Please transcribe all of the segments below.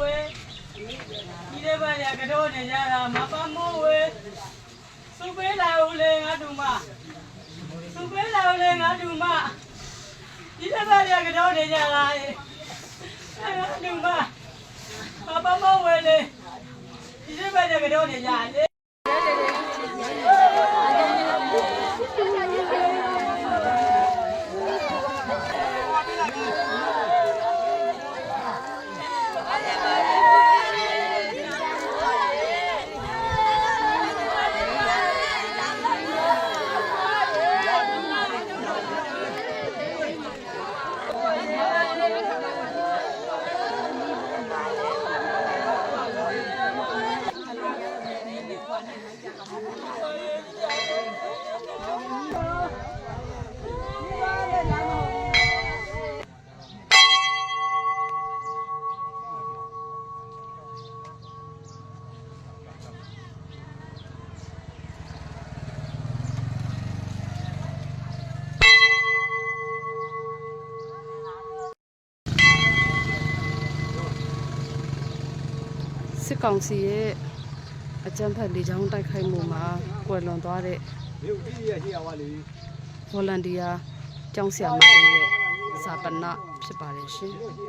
ဝေဒီတဲ့ဘာရကတော့နေကြတာမပမိုးဝေစုပေးလာဦးလေငါတို့မစုပေးလာဦးလေငါတို့မဒီတဲ့ဘာရကတော့နေကြတာအဲငါတို့မမပမိုးဝေလေဒီတဲ့ဘာရကတော့နေကြ လေ စစ်ကောင်စီရဲ့အကြမ်းဖက်လေကြောင်းတိုက်ခိုက်မှုမှာကွယ်လွန်သွားတဲ့မြို့ကြီးရဲ့ရှိရပါလေဗော်လန်တီယာကျောင်းဆရာမလေးရဲ့ဇာပနဖြစ်ပါတယ်ရှင်မြို့လေး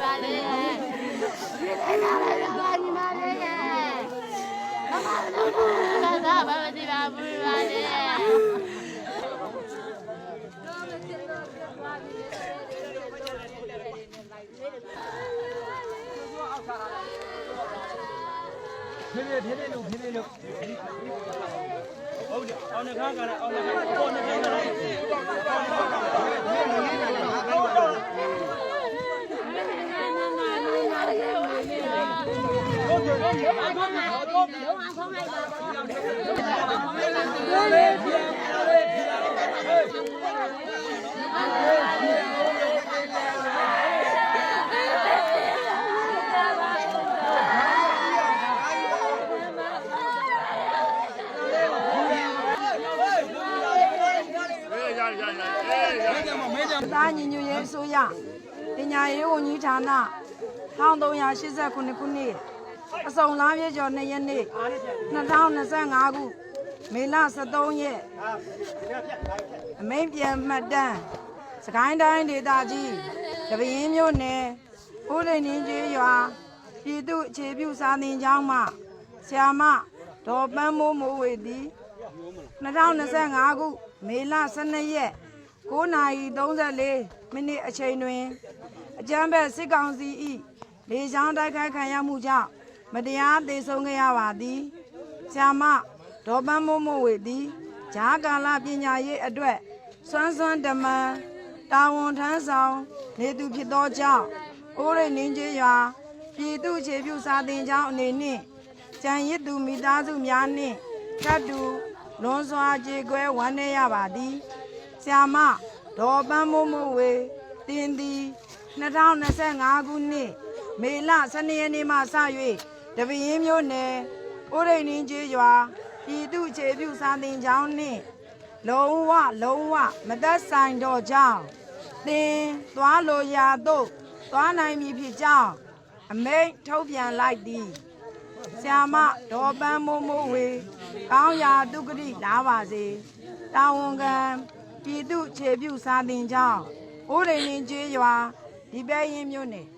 ကမှားတာဖင်းနေဖင်းနေလို့ဖင်းနေလို့ဟုတ်တယ်အောင်နေခါကလည်းအောင်နေခါပေါ်နေခါကလည်း သားညီညွတ်ရေးအစိုးရပညာရေးဝန်ကြီးဌာန1389ခုနှစ် အစုံလားပြည့်ကျော်2ရက်နေ့2025ခုမေလ23ရက်အမိန်ပြန်မှတ်တမ်းစကိုင်းတိုင်းဒေသကြီးတပင်းမြို့နယ်ဦးလိန်င်းကျေးရွာပြည်သူ့အခြေပြုစာသင်ကျောင်းမှဆရာမဒေါ်ပန်းမိုးမိုးဝေသည်2025ခုမေလ12ရက်9:34မိနစ်အချိန်တွင် အကြမ်းဖက်စစ်ကောင်စီ၏လေကြောင်းတိုက်ခိုက်ခံရမှုကြောင့် မတရားသေဆုံးခဲ့ရပါသည်။ဆ iam မဒေါ်ပန်းမိုးမိုးဝေသည်ဂျားကာလပညာရေးအတွက်စွမ်းစွမ်းတမန်တာဝန်ထမ်းဆောင်နေသူဖြစ်သောကြောင့်အိုးရိတ်နင်းကျေးရွာပြည်သူ့ခြေပြုစာသင်ကျောင်းအနေနှင့်ကြံရစ်သူမိသားစုများနှင့်ကတ်တူလွန်စွာကြေကွဲဝမ်းနည်းရပါသည်။ဆ iam မဒေါ်ပန်းမိုးမိုးဝေတင်သည်2025ခုနှစ်မေလ12ရက်နေ့မှစ၍ တပင်းမြို့နယ်ဥရိန်င်းကျေးရွာပြည်သူ့ခြေပြုစာသင်ကျောင်းနှင့်လုံးဝလုံးဝမသက်ဆိုင်တော့ကြောင်းသင်သွားလိုရာသို့သွားနိုင်မည်ဖြစ်ကြောင်းအမိန့်ထုတ်ပြန်လိုက်သည်ဆ iam မဒေါ်ပန်းမိုးမိုးဝေကောင်းရာဒုက္ခတိလာပါစေတာဝန်ခံပြည်သူ့ခြေပြုစာသင်ကျောင်းဥရိန်င်းကျေးရွာဒီပဲရင်မြို့နယ်